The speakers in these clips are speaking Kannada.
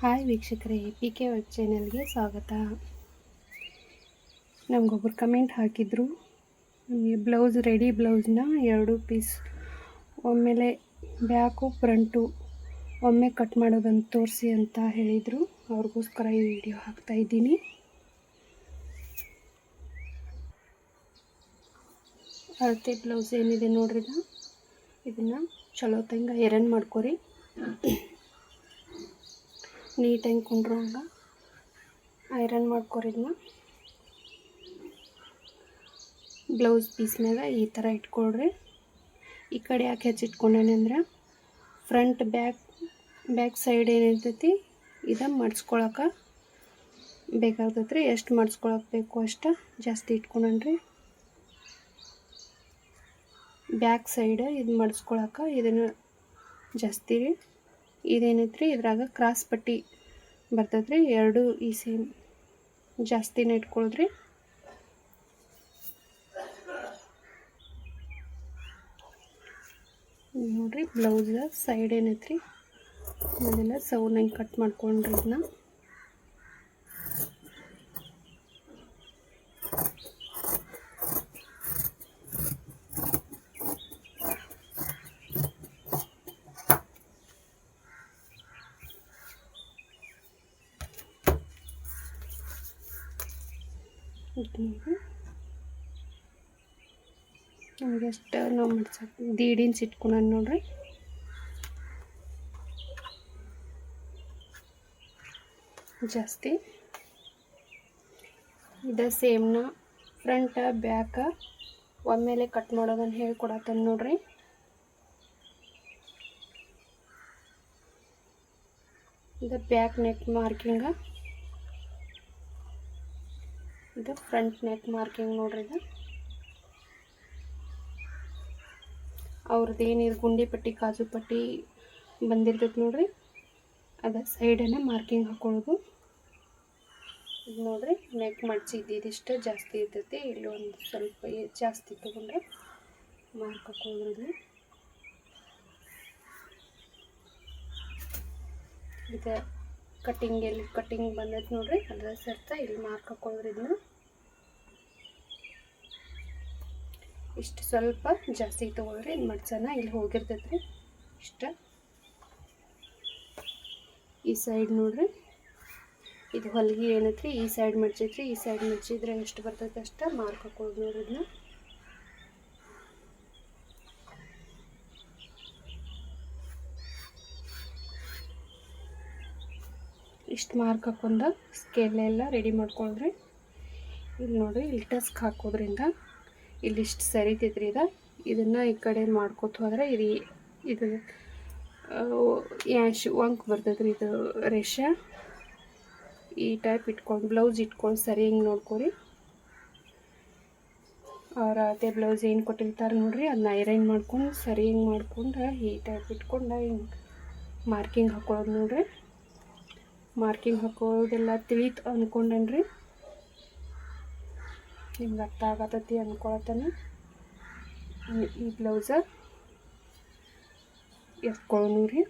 ಹಾಯ್ ವೀಕ್ಷಕರೇ ಪಿ ಕೆ ವೆಬ್ ಚಾನೆಲ್ಗೆ ಸ್ವಾಗತ. ನಮಗೊಬ್ಬರು ಕಮೆಂಟ್ ಹಾಕಿದ್ರು, ನಮಗೆ ಬ್ಲೌಸ್, ರೆಡಿ ಬ್ಲೌಸ್ನ ಎರಡು ಪೀಸ್. ಒಮ್ಮೆಲೆ ಬ್ಯಾಕು, ಫ್ರಂಟು ಒಮ್ಮೆ ಕಟ್ ಮಾಡೋದನ್ನು ತೋರಿಸಿ ಅಂತ ಹೇಳಿದರು. ಅವ್ರಿಗೋಸ್ಕರ ಈ ವಿಡಿಯೋ ಹಾಕ್ತಾಯಿದ್ದೀನಿ ಅಳತೆ ಬ್ಲೌಸ್ ಏನಿದೆ ನೋಡ್ರಿ ಇದು ಇದನ್ನು ಚಲೋ ತಂಗ ಎರನ್ ಮಾಡ್ಕೊರಿ. ನೀಟಾಗಿ ಕುಂಡ್ರು ಹಂಗೆ ಐರನ್ ಮಾಡ್ಕೊರಿದ್ನ ಬ್ಲೌಸ್ ಪೀಸ್ ಮ್ಯಾಗ ಈ ಥರ ಇಟ್ಕೊಳ್ರಿ. ಈ ಕಡೆ ಯಾಕೆ ಹೆಚ್ಚಿಟ್ಕೊಂಡೇನೆ ಅಂದ್ರೆ ಫ್ರಂಟ್ ಬ್ಯಾಕ್ ಬ್ಯಾಕ್ ಸೈಡ್ ಏನಿರ್ತೈತಿ ಇದು ಮಡ್ಸ್ಕೊಳಕ್ಕೆ ಬೇಕಾಗ್ತೈತೆ ರೀ ಎಷ್ಟು ಮಡ್ಸ್ಕೊಳಕ್ಕೆ ಬೇಕು ಅಷ್ಟು ಜಾಸ್ತಿ ಇಟ್ಕೊಂಡ್ರಿ ಬ್ಯಾಕ್ ಸೈಡ್ ಇದು ಮಡ್ಸ್ಕೊಳಕ್ಕೆ ಇದನ್ನು ಜಾಸ್ತಿ ರೀ. ಇದೇನೈತ್ರಿ ಇದ್ರಾಗ ಕ್ರಾಸ್ ಪಟ್ಟಿ ಬರ್ತೈತೆ ರೀ ಎರಡು ಈ ಸೇಮ್ ಜಾಸ್ತಿನೇ ಇಟ್ಕೊಳ್ರಿ ನೋಡಿರಿ ಬ್ಲೌಸ್ ಸೈಡ್ ಏನೈತ್ರಿ? ಅದೆಲ್ಲ ಸೌನಾಗಿ ಕಟ್ ಮಾಡ್ಕೊಂಡ್ರಿ ಇದನ್ನ ನಮಗೆ ಎಷ್ಟು ನಾವು ಮಡ್ಸಕ್ಕೆ ದೀಡಿನ್ಸ್ ಇಂಚ್ ಇಟ್ಕೊಳೋಣ ನೋಡ್ರಿ. ಜಾಸ್ತಿ. ಇದ ಸೇಮ್ನ ಫ್ರಂಟ್ ಬ್ಯಾಕ ಒಮ್ಮೆಲೆ ಕಟ್ ಮಾಡೋದನ್ನು ಹೇಳ್ಕೊಡತ್ತೇನೆ ನೋಡ್ರಿ. ಇದು ಬ್ಯಾಕ್ ನೆಕ್ ಮಾರ್ಕಿಂಗ ಇದು ಫ್ರಂಟ್ ನೆಕ್ ಮಾರ್ಕಿಂಗ್ ನೋಡ್ರಿ ಇದು. ಅವ್ರದ್ದು ಏನು ಗುಂಡಿ ಪಟ್ಟಿ, ಕಾಜು ಪಟ್ಟಿ ಬಂದಿರ್ತೈತೆ ನೋಡ್ರಿ. ಅದ ಸೈಡನ್ನು ಮಾರ್ಕಿಂಗ್ ಹಾಕೊಳ್ಳೋದು. ಇದು ನೋಡ್ರಿ ನೆಕ್ ಮಡ್ಚಿದ್ದು ಇದಿಷ್ಟು ಜಾಸ್ತಿ ಇರ್ತೈತಿ. ಇಲ್ಲಿ ಒಂದು ಸ್ವಲ್ಪ ಜಾಸ್ತಿ ತೊಗೊಂಡ್ರೆ ಮಾರ್ಕ್ ಹಾಕೊಳ್ಳೋದ್ರಲ್ಲಿ. ಇದು ಕಟ್ಟಿಂಗ್ ಎಲ್ಲಿ ಕಟ್ಟಿಂಗ್ ಬಂದೈತೆ ನೋಡ್ರಿ. ಅದ್ರ ಸರ್ತ ಇಲ್ಲಿ ಮಾರ್ಕ್ ಹಾಕೊಳ್ಳೋದ್ರಿ ಇದನ್ನ ಇಷ್ಟು ಸ್ವಲ್ಪ ಜಾಸ್ತಿ ತೊಗೊಳ್ರಿ, ಇದು ಮಡ್ಸನ ಇಲ್ಲಿ ಹೋಗಿರ್ತೈತೆ ರೀ ಇಷ್ಟ. ಈ ಸೈಡ್ ನೋಡ್ರಿ. ಇದು ಹೊಲಿಗೆ ಏನೈತ್ರಿ, ಈ ಸೈಡ್ ಮಡ್ಚೈತ್ರಿ, ಈ ಸೈಡ್ ಮಡ್ಚಿದ್ರೆ ಎಷ್ಟು ಬರ್ತೈತೆ ಅಷ್ಟು ಮಾರ್ಕ್ ಹಾಕೊಳ್ಳೋದು ನೋಡ್ರಿ ಇದನ್ನ ಇಷ್ಟು ಮಾರ್ಕ್ ಹಾಕೊಂಡ ಸ್ಕೇಲೆಲ್ಲ ರೆಡಿ ಮಾಡ್ಕೊಳ್ರಿ. ಇಲ್ಲಿ ನೋಡ್ರಿ, ಇಲ್ಲಿ ಟಸ್ಕ್ ಹಾಕೋದ್ರಿಂದ ಇಲ್ಲಿ ಇಷ್ಟು ಸರಿತೈತ್ರಿ ಇದು ಇದನ್ನು ಈ ಕಡೆ ಮಾಡ್ಕೊತ ಹೋದ್ರೆ ಇದು ಇದು ಯಾಶ್ ಒಂಕ್ ಬರ್ತೈತ್ರಿ ಇದು ರೇಷ ಈ ಟೈಪ್ ಇಟ್ಕೊಂಡು ಬ್ಲೌಸ್ ಇಟ್ಕೊಂಡು ಸರಿ ಹಿಂಗೆ ನೋಡ್ಕೊರಿ. ಅವ್ರ ಅದೇ ಬ್ಲೌಸ್ ಏನು ಕೊಟ್ಟಿರ್ತಾರೆ ನೋಡ್ರಿ ಅದನ್ನ ಐರನ್ ಮಾಡ್ಕೊಂಡು ಸರಿ ಹಿಂಗೆ ಮಾಡ್ಕೊಂಡು ಈ ಟೈಪ್ ಇಟ್ಕೊಂಡು ಹಿಂಗೆ ಮಾರ್ಕಿಂಗ್ ಹಾಕೊಳ್ಳೋದು ನೋಡ್ರಿ. ಮಾರ್ಕಿಂಗ್ ಹಾಕೋದೆಲ್ಲ ತಿಳಿತು ಅಂದ್ಕೊಂಡೇನ್ರಿ ನಿಮ್ಗೆ ಅರ್ಥ ಆಗತ್ತತಿ ಅಂದ್ಕೊಳತ್ತಾನೆ ಈ ಬ್ಲೌಸ ಎತ್ಕೊಳ್ಳೋನು ರೀ.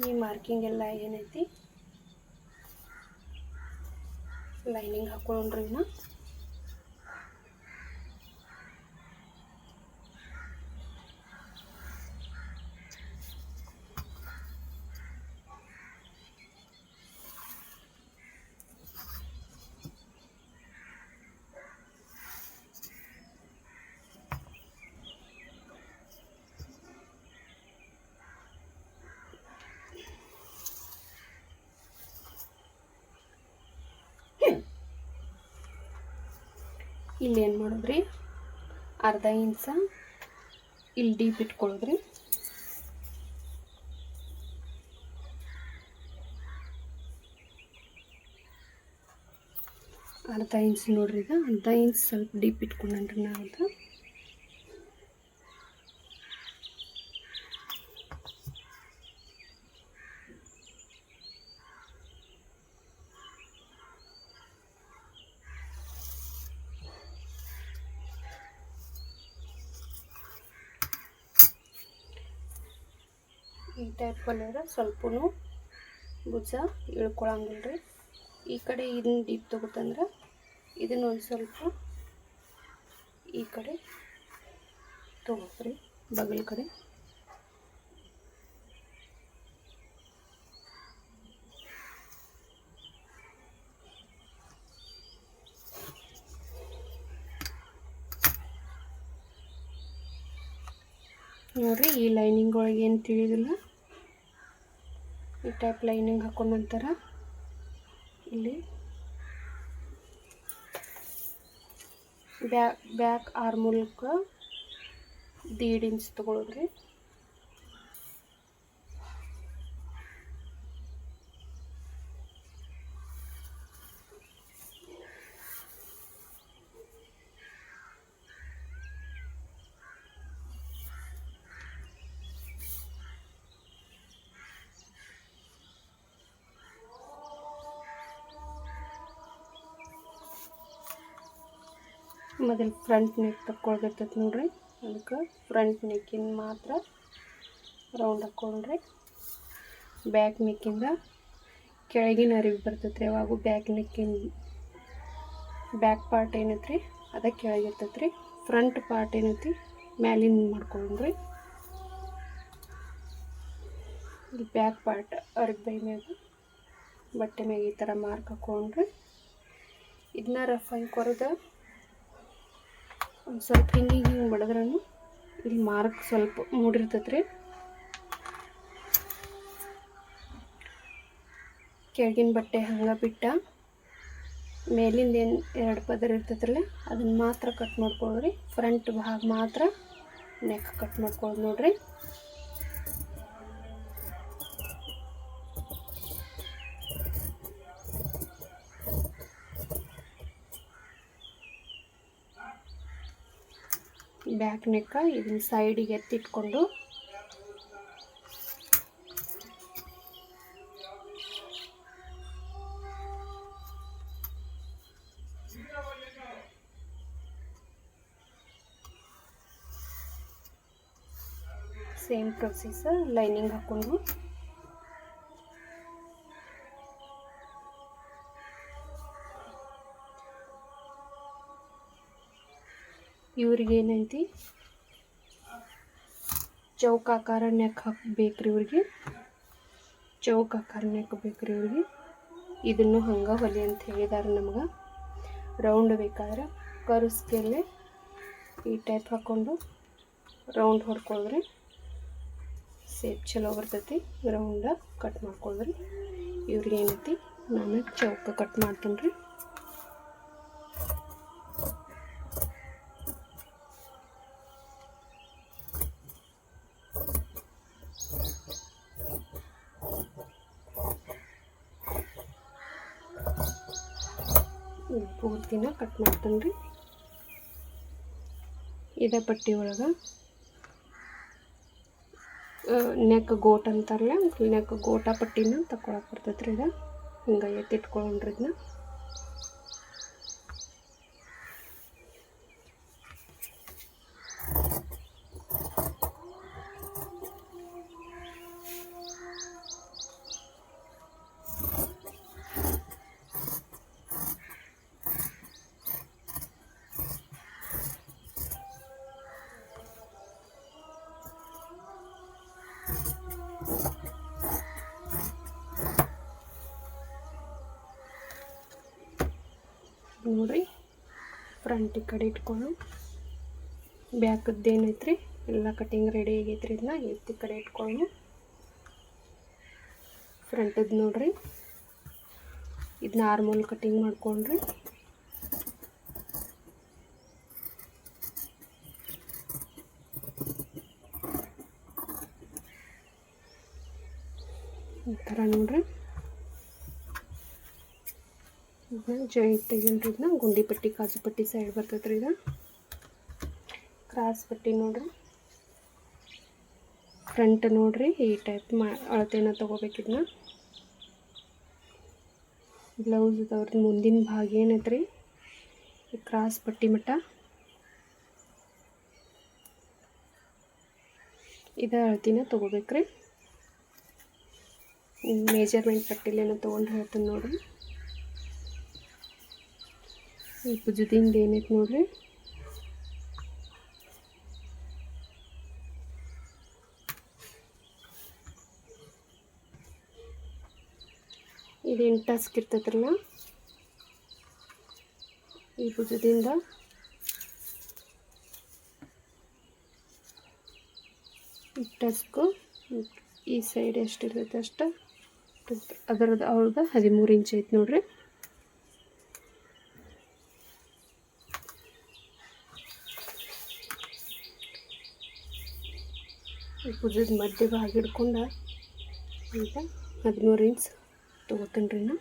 ಈ ಮಾರ್ಕಿಂಗ್ ಎಲ್ಲ ಏನೈತಿ? ಲೈನಿಂಗ್ ಹಾಕೊಳ್ಳೋಣ್ರಿ ಇನ್ನ. ಇಲ್ಲಿ ಏನು ಮಾಡಿದ್ರಿ? ಅರ್ಧ ಇಂಚ ಇಲ್ಲಿ ಡೀಪ್ ಇಟ್ಕೊಳ್ಳೋದ್ರಿ ಅರ್ಧ ಇಂಚ್ ನೋಡ್ರಿ ಈಗ. ಅರ್ಧ ಇಂಚ್ ಸ್ವಲ್ಪ ಡೀಪ್ ಇಟ್ಕೊಂಡ್ರಿ ನಾವು ಅದು ಸ್ವಲ್ಪ ಸ್ವಲ್ಪನೂ ಭುಜ ಇಳ್ಕೊಳಂಗಿಲ್ಲ ರೀ ಈ ಕಡೆ ಇದನ್ನ ಡೀಪ್ ತೊಗೊತಂದ್ರೆ ಇದನ್ನ ಒಂದು ಸ್ವಲ್ಪ ಈ ಕಡೆ ತೊಗೊಬ್ರಿ ಬಗಲ್ ಕಡೆ. ನೋಡ್ರಿ ಈ ಲೈನಿಂಗ್ ಒಳಗೆ ಏನು ತಿಳಿದಿಲ್ಲ. ಈ ಟೈಪ್ ಲೈನಿಂಗ್ ಹಾಕೊಂಡ ನಂತರ ಇಲ್ಲಿ ಬ್ಯಾ ಬ್ಯಾಕ್ ಆರ್ ಮೂಲಕ ದೀಡ್ ಇಂಚ್ ತೊಗೊಳೋದ್ರಿ. ಮೊದಲು ಫ್ರಂಟ್ ನೆಕ್ ತಕ್ಕೊಳ್ದಿರ್ತೈತೆ ನೋಡ್ರಿ. ಅದಕ್ಕೆ ಫ್ರಂಟ್ ನೆಕ್ಕಿನ ಮಾತ್ರ ರೌಂಡ್ ಹಾಕ್ಕೊಂಡ್ರಿ ಬ್ಯಾಕ್ ನೆಕ್ಕಿಂದ ಕೆಳಗಿನ ಅರಿವು ಬರ್ತೈತೆ ರೀ ಯಾವಾಗೂ ಬ್ಯಾಕ್ ನೆಕ್ಕಿನ ಬ್ಯಾಕ್ ಪಾರ್ಟ್ ಏನೈತೆ ರೀ ಅದ ಕೆಳಗಿರ್ತೈತೆ ರೀ ಫ್ರಂಟ್ ಪಾರ್ಟ್ ಏನೈತಿ ಮ್ಯಾಲಿಂದ ಮಾಡ್ಕೊಂಡ್ರಿ ಇಲ್ಲಿ ಬ್ಯಾಕ್ ಪಾರ್ಟ್ ಅರಿವು ಬೈ ಮ್ಯಾಗ ಬಟ್ಟೆ ಮ್ಯಾಗ ಈ ಥರ ಮಾರ್ಕ್ ಹಾಕ್ಕೊಂಡ್ರಿ ಇದನ್ನ ರಫ್ ಹಂಗೆ ಕೊರೆದು ಒಂದು ಸ್ವಲ್ಪ ಹಿಂಗೆ ಹಿಂಗೆ ಬಡದ್ರೂ ಇಲ್ಲಿ ಮಾರ್ಕ್ ಸ್ವಲ್ಪ ಮೂಡಿರ್ತೈತೆ ರೀ ಕೆಳಗಿನ ಬಟ್ಟೆ ಹಂಗೆ ಬಿಟ್ಟ, ಮೇಲಿಂದ ಏನು ಎರಡು ಪದರ ಇರ್ತೈತ್ರಲ್ಲ, ಅದನ್ನು ಮಾತ್ರ ಕಟ್ ಮಾಡ್ಕೊಳ್ಳ್ರಿ ಫ್ರಂಟ್ ಭಾಗ ಮಾತ್ರ ನೆಕ್ ಕಟ್ ಮಾಡ್ಕೊಳ್ಳೋದು ನೋಡ್ರಿ. ಬ್ಯಾಕ್ ನೆಕ್ಕ ಇದನ್ನ ಸೈಡಿಗೆ ಎತ್ತಿಟ್ಕೊಂಡು ಸೇಮ್ ಪ್ರೊಸೆಸ್ ಲೈನಿಂಗ್ ಹಾಕ್ಕೊಂಡು ಇವ್ರಿಗೆ ಏನೈತಿ? ಚೌಕ ಆಕಾರ ನೆಕ್ ಹಾಕ್ಬೇಕ್ರಿ ಇವ್ರಿಗೆ. ಚೌಕಾಕಾರ ನೆಕ್ ಬೇಕ್ರಿ ಇವ್ರಿಗೆ. ಇದನ್ನು ಹಂಗೆ ಹೊಲಿ ಅಂತ ಹೇಳಿದಾರೆ ನಮ್ಗೆ. ರೌಂಡ್ ಬೇಕಾದ್ರೆ ಕರ್ಸ್ಕೆಲ್ಲೇ ಈ ಟೈಪ್ ಹಾಕ್ಕೊಂಡು ರೌಂಡ್ ಹೊಡ್ಕೊಳ್ರಿ. ಸೇಪ್ ಚಲೋ ಬರ್ತೈತಿ. ರೌಂಡ ಕಟ್ ಮಾಡ್ಕೊಳ್ರಿ. ಇವ್ರಿಗೆ ಏನೈತಿ? ನಾನು ಚೌಕ ಕಟ್ ಮಾಡ್ತೀನಿ ರೀ ಪೂರ್ತಿನ ಕಟ್ ಮಾಡ್ತೀನಿ ರೀ. ಇದೇ ಪಟ್ಟಿ ಒಳಗೆ. ನೆಕ್ ಗೋಟ್ ಅಂತಾರಲ್ಲ, ನೆಕ್ ಗೋಟ ಪಟ್ಟಿನ ತಕೊಳಕ್ಕೆ ಬರ್ತೈತೆ ರೀ ಇದು ಹಿಂಗೆ ಎತ್ತಿಟ್ಕೊಂಡ್ರಿ ಇದನ್ನ ನೋಡ್ರಿ. ಫ್ರಂಟ್ ಈ ಕಡೆ ಇಟ್ಕೊಂಡು ಬ್ಯಾಕದ್ದು ಏನೈತ್ರಿ ಎಲ್ಲ ಕಟಿಂಗ್ ರೆಡಿ ಆಗೈತ್ರಿ ಇದನ್ನ ಎತ್ತಿ ಕಡೆ ಇಟ್ಕೊಂಡು ಫ್ರಂಟದ್ದು ನೋಡ್ರಿ. ಇದನ್ನ ಆರ್ಮೋಲ್ ಕಟಿಂಗ್ ಮಾಡ್ಕೊಂಡ್ರಿ ಈ ಥರ ನೋಡ್ರಿ ಇದನ್ನ ಜಾಯಿಂಟ್ ತೆಗಿನ್ರಿ ಇದನ್ನ ಗುಂಡಿ ಪಟ್ಟಿ, ಕಾಜು ಪಟ್ಟಿ ಸೈಡ್ ಬರ್ತೈತೆ ರೀ ಇದು. ಕ್ರಾಸ್ ಪಟ್ಟಿ ನೋಡ್ರಿ. ಫ್ರಂಟ್ ನೋಡ್ರಿ, ಈ ಟೈಪ್ ಮಾ, ಅಳತೆನ ಇದನ್ನ ಬ್ಲೌಸ್ ಅವ್ರದ್ದು ಮುಂದಿನ ಭಾಗ ಏನೈತ್ರಿ? ಕ್ರಾಸ್ ಪಟ್ಟಿ ಮಟ್ಟ ಇದ ಅಳತಿನ ತೊಗೋಬೇಕ್ರಿ. ಮೇಜರ್ಮೆಂಟ್ ಪಟ್ಟಿಲೇನೋ ತೊಗೊಂಡು ಹೇಳ್ತೀನಿ ನೋಡಿರಿ. ಈ ಪೂಜದಿಂದ ಏನೈತೆ ನೋಡ್ರಿ? ಇದೇನು ಟಸ್ಕ್ ಇರ್ತೈತ್ರಲ್ಲ? ಈ ಭುಜದಿಂದ ಈ ಟಸ್ಕು ಈ ಸೈಡ್ ಎಷ್ಟು ಎಷ್ಟಿರ್ತೈತೆ ಅಷ್ಟು? ಅದರದ್ದು ಅವ್ರದ್ದು ಹದಿಮೂರು ಇಂಚ್ ಐತೆ ನೋಡ್ರಿ. ಭುಜದ ಮಧ್ಯ ಭಾಗ ಹಿಡ್ಕೊಂಡು ಈಗ ಹದಿಮೂರು ಇಂಚ್ ತಗೋತೀನಿ ರೀ ನಾ.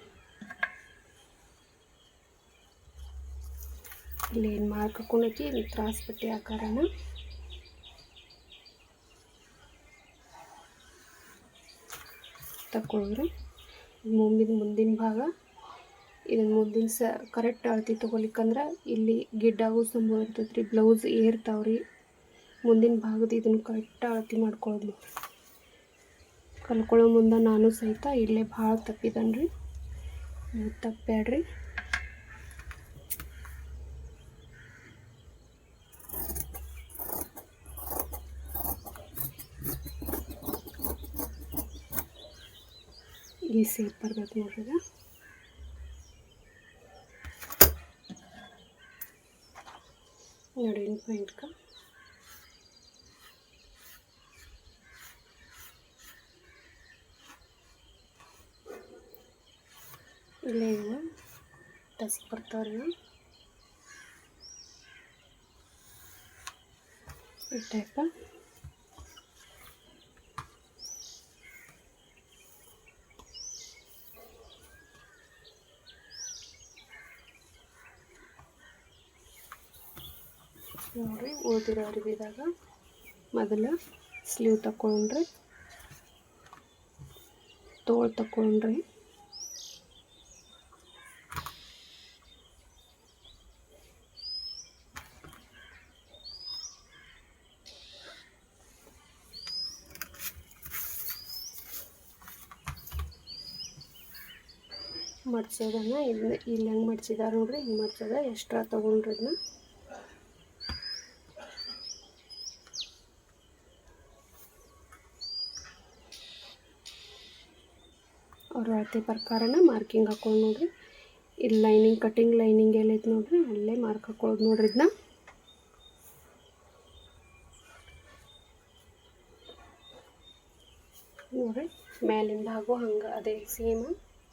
ಇಲ್ಲಿ ಏನು ಮಾರ್ಕ್ ಹಾಕೊಂಡೈತಿ, ಇಲ್ಲಿ ತ್ರಾಸ್ ಪಟ್ಟಿ ಆಕಾರನ ತಗೊಳ್ರಿ ಮುಂದಿನ ಮುಂದಿನ ಭಾಗ. ಇದನ್ನು ಮುಂದಿನ ಸ ಕರೆಕ್ಟ್ ಅಳತಿ ತೊಗೊಲಿಕ್ಕಂದ್ರೆ ಇಲ್ಲಿ ಗಿಡ್ಡಾಗೂ ಸಂಭವ ಇರ್ತೈತೆ ರೀ ಬ್ಲೌಸ್ ಏರ್ತಾವ್ರಿ. ಮುಂದಿನ ಭಾಗದ ಇದನ್ನು ಕರೆಕ್ಟ್ ಅಳತಿ ಮಾಡ್ಕೊಳ್ಳೋದು ಕಲ್ಕೊಳ್ಳೋ ಮುಂದೆ ನಾನು ಸಹಿತ ಇಲ್ಲೇ ಭಾಳ ತಪ್ಪಿದನ್ರಿ. ನೀವು ತಪ್ಪಬೇಡ್ರಿ ಈ ಸೇಪ್ ಬರ್ಬೇಕು ನೋಡ್ರಿ ನೋಡಿ ಪಾಯಿಂಟ್ಕ ಇಲ್ಲೇ ಇವು ಟಸ್ ಬರ್ತಾವ್ರಿ. ಈ ಟೈಪ ನೋಡ್ರಿ ಓದಿರೋ ಅರಿವಿದಾಗ ಮೊದಲು ಸ್ಲೀವ್ ತಗೊಂಡ್ರಿ ತೋಳು ತಗೊಂಡ್ರಿ ಮಡ್ಸೋದನ್ನ ಇಲ್ಲಿ ಇಲ್ಲಿ ಹೆಂಗೆ ಮಡ್ಸಿದಾರೆ ನೋಡ್ರಿ, ಹಿಂಗೆ ಮಡ್ಸೋದ ಎಕ್ಸ್ಟ್ರಾ ತೊಗೊಂಡ್ರಿ ಇದನ್ನ ಅವ್ರ ಅಳತೆ ಪ್ರಕಾರನ ಮಾರ್ಕಿಂಗ್ ಹಾಕೊಂಡು ನೋಡ್ರಿ. ಇಲ್ಲಿ ಲೈನಿಂಗ್ ಕಟಿಂಗ್ ಲೈನಿಂಗ್ ಎಲ್ಲೈತೆ ನೋಡ್ರಿ, ಅಲ್ಲೇ ಮಾರ್ಕ್ ಹಾಕೊಳ್ಳೋದು ನೋಡ್ರಿ ಇದನ್ನ ನೋಡ್ರಿ, ಮೇಲಿಂದ ಹಾಗೂ ಹಂಗೆ ಅದೇ ಸೇಮ್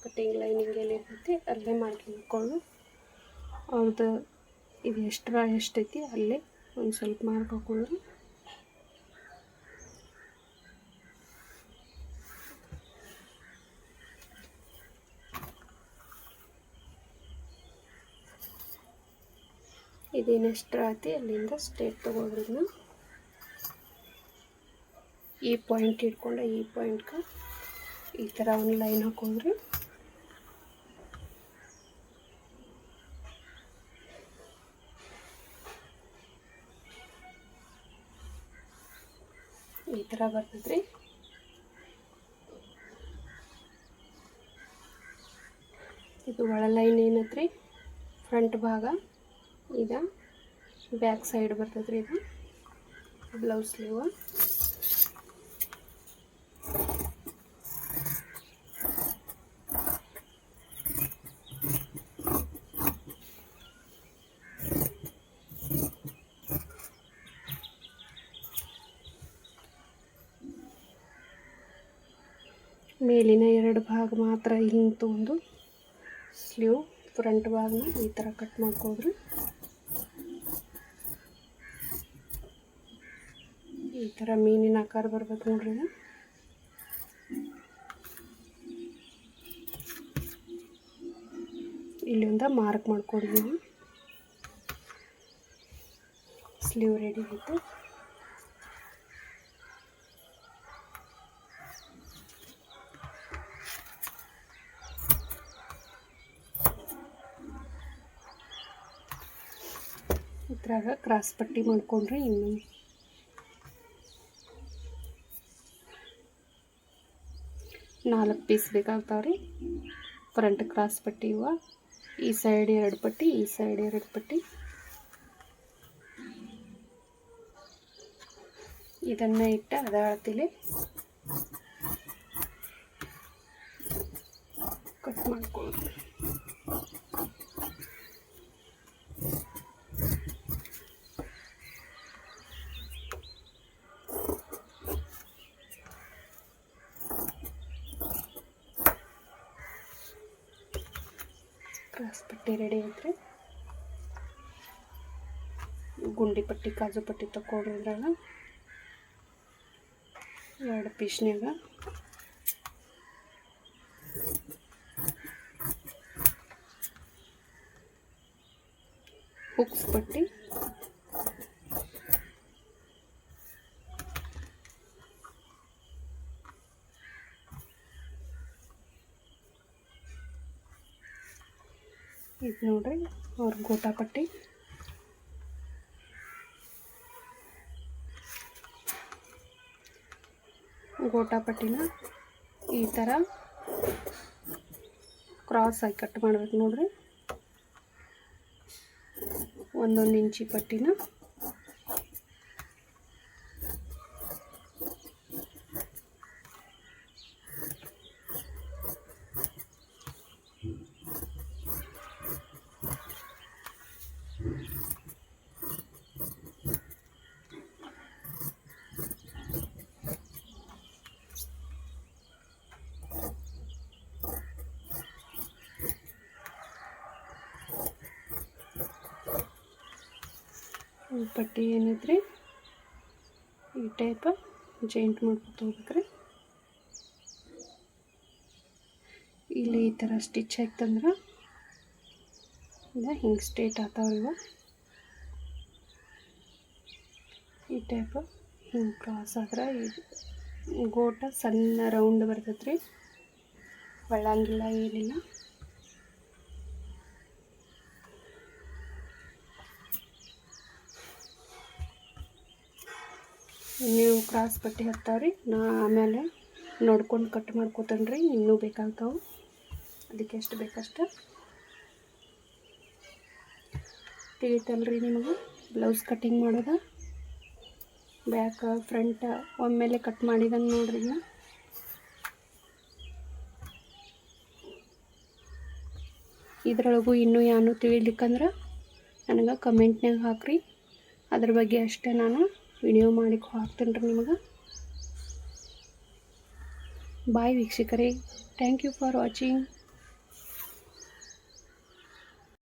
ಕಟಿಂಗ್ ಲೈನಿಂಗ್ ಏನಿರ್ತೈತಿ ಅಲ್ಲೇ ಮಾಡ್ಕೊಂಡು ಅವ್ರದ್ದು ಇದು ಎಷ್ಟರ ಎಷ್ಟೈತಿ ಅಲ್ಲೇ ಒಂದು ಸ್ವಲ್ಪ ಮಾರ್ಕ್ ಹಾಕೊಂಡ್ರಿ ಇದೇನು ಎಷ್ಟ್ರ ಐತಿ? ಅಲ್ಲಿಂದ ಸ್ಟೇಟ್ ತಗೊಳ್ರಿ ಇದನ್ನ ಈ ಪಾಯಿಂಟ್ ಇಟ್ಕೊಂಡು ಈ ಪಾಯಿಂಟ್ಗೆ ಈ ಥರ ಒಂದು ಲೈನ್ ಹಾಕೊಂಡ್ರಿ ಈ ಥರ ಬರ್ತೈತ್ರಿ. ಇದು ಒಳ ಲೈನ್ ಏನತ್ರಿ? ಫ್ರಂಟ್ ಭಾಗ. ಈಗ ಬ್ಯಾಕ್ ಸೈಡ್ ಬರ್ತೈತ್ರಿ ಇದು. ಬ್ಲೌಸ್ ಸ್ಲೀವ್ ಮೇಲಿನ ಎರಡು ಭಾಗ ಮಾತ್ರ ಹಿಂಗೆ ತೊಗೊಂಡು ಸ್ಲೀವ್ ಫ್ರಂಟ್ ಭಾಗನ ಈ ಥರ ಕಟ್ ಮಾಡ್ಕೊಡ್ರಿ. ಈ ಥರ ಮೀನಿನ ಆಕಾರ ಬರ್ಬೇಕು ನೋಡ್ರಿ ಇಲ್ಲಿಂದ ಮಾರ್ಕ್ ಮಾಡ್ಕೊಡ್ರಿ ನೀವು. ಸ್ಲೀವ್ ರೆಡಿ ಆಯಿತು. ಇದ್ರಾಗ ಕ್ರಾಸ್ ಪಟ್ಟಿ ಮಾಡ್ಕೊಂಡ್ರೆ ಇನ್ನು ನಾಲ್ಕು ಪೀಸ್ ಬೇಕಾಗ್ತಾವೆ ರೀ ಫ್ರಂಟ್ ಕ್ರಾಸ್ ಪಟ್ಟಿ ಇವ, ಈ ಸೈಡ್ ಎರಡು ಪಟ್ಟಿ, ಈ ಸೈಡ್ ಎರಡು ಪಟ್ಟಿ. ಇದನ್ನು ಇಟ್ಟು ಅದ ಕಟ್ ಮಾಡ್ಕೊಳ್ಳೋದು ಪಟ್ಟಿ ರೆಡಿ ಐತ್ರಿ. ಗುಂಡಿ ಪಟ್ಟಿ ಕಾಜು ಪಟ್ಟಿ ತಗೊಳ್ರಿ ಇದ್ರಾಗ ಎರಡು ಪೀಸ್ನ್ಯಾಗ ಹುಕ್ಸ್ ಪಟ್ಟಿ. ನೋಡ್ರಿ, ಅವ್ರ ಗೋಟಾ ಪಟ್ಟಿ. ಗೋಟಾ ಪಟ್ಟಿನ ಈ ಥರ ಕ್ರಾಸ್ ಆಗಿ ಕಟ್ ಮಾಡ್ಬೇಕು ನೋಡ್ರಿ. ಒಂದೊಂದು ಇಂಚಿ ಪಟ್ಟಿನ. ಈ ಪಟ್ಟಿ ರೀ ಈ ಟೈಪ ಜಾಯಿಂಟ್ ಮಾಡ್ಕೊತ ಹೋಗ್ಬೇಕ್ರಿ. ಇಲ್ಲಿ ಈ ಥರ ಸ್ಟಿಚ್ ಆಯ್ತಂದ್ರೆ ಇಲ್ಲ ಹಿಂಗೆ ಸ್ಟೇಟ್ ಆತಾವ್ರಿ ಇವ. ಈ ಟೈಪ್ ಹಿಂಗೆ ಕ್ರಾಸ್ ಆದ್ರೆ ಇದು ಗೋಟ ಸಣ್ಣ ರೌಂಡ್ ಬರ್ತೈತ್ರಿ. ಒಳ್ಳಂಗಿಲ್ಲ ಏನಿಲ್ಲ. ನೀವು ಕ್ರಾಸ್ ಪಟ್ಟಿ ಹತ್ತಾವ್ರಿ, ನಾ ಆಮೇಲೆ ನೋಡ್ಕೊಂಡು ಕಟ್ ಮಾಡ್ಕೋತೇನೆ ರೀ, ಇನ್ನೂ ಬೇಕಾಗ್ತಾವೆ. ಅದಕ್ಕೆ ಎಷ್ಟು ಬೇಕಷ್ಟು? ತಿಳಿತಲ್ರಿ ನಿಮಗೆ? ಬ್ಲೌಸ್ ಕಟ್ಟಿಂಗ್ ಮಾಡೋದು? ಬ್ಯಾಕ್ ಫ್ರಂಟ್ ಒಮ್ಮೆಲೆ ಕಟ್ ಮಾಡಿದಂಗೆ ನೋಡ್ರಿ ನಾ ಇದ್ರೊಳಗೂ ಇನ್ನೂ ಯಾನು ತಿಳಿಲಿಕ್ಕಂದ್ರೆ ನನಗೆ ಕಮೆಂಟ್ನಾಗ ಹಾಕ್ರಿ. ಅದ್ರ ಬಗ್ಗೆ ಅಷ್ಟೇ ನಾನು ವಿಡಿಯೋ ಮಾಡಿ ಹಾಕ್ತೇನೆ ರೀ ನಿಮಗೆ. ಬಾಯ್ ವೀಕ್ಷಕರೇ. Thank you for watching